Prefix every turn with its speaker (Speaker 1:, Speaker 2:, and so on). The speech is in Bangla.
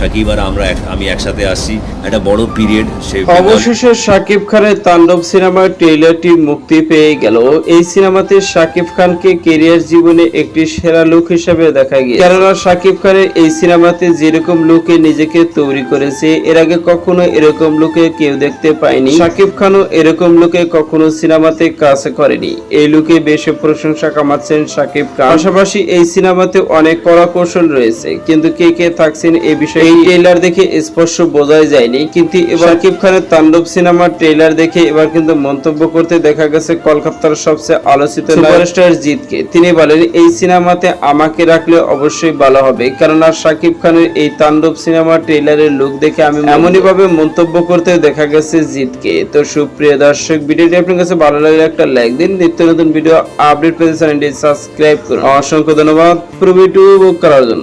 Speaker 1: সাকিব আর আমরা আমি একসাথে আসছি। একটা বড় পিরিয়ড সে
Speaker 2: অবশেষে শাকিব খানের তাণ্ডব সিনেমার ট্রেলারটি মুক্তি পেয়ে গেল। এই সিনেমাতে শাকিব খানকে কেরিয়ার জীবনে একটি সেরা লুক হিসেবে দেখা গিয়ে কেননা শাকিব খানের এই সিনেমাতে যেরকম লুকে নিজেকে তৈরি করেছে, এর আগে কখনো এরকম লুকে কেউ দেখতে পায়নি। শাকিব খানও এরকম লুকে কখনো সিনেমাতে কাজ করেনি। এই লুকে বেশ প্রশংসা কামাচ্ছেন শাকিব খান। পাশাপাশি এই সিনেমাতে অনেক কলা কৌশল রয়েছে, কিন্তু কে কে থাকছেন এই বিষয়ে এই ট্রেলার দেখে স্পষ্ট বোঝাই যায়নি কিন্তু এবার শাকিব খানের তাণ্ডব সিনেমার ট্রেলার দেখে এবার কিন্তু মন্তব্য করতে দেখা গেছে কলকাতার সবচেয়ে আলোচিত সুপারস্টার জিতকে তিনি বলেন এই সিনেমাতে আমাকে রাখলে অবশ্যই ভালো হবে কেননা শাকিব খানের এই তাণ্ডব সিনেমার ট্রেলারের লুক দেখে আমি এমনই ভাবে মন্তব্য করতে দেখা গেছে জিতকে তো সুপ্রিয় দর্শক ভিডিওটি আপনার কাছে ভালো লাগলে একটা লাইক দিন। নিত্য নতুন ভিডিও আপডেট পেতে চ্যানেলটি সাবস্ক্রাইব করুন। অসংখ্য ধন্যবাদ। পুরো ভিডিও উপভোগ করার জন্য।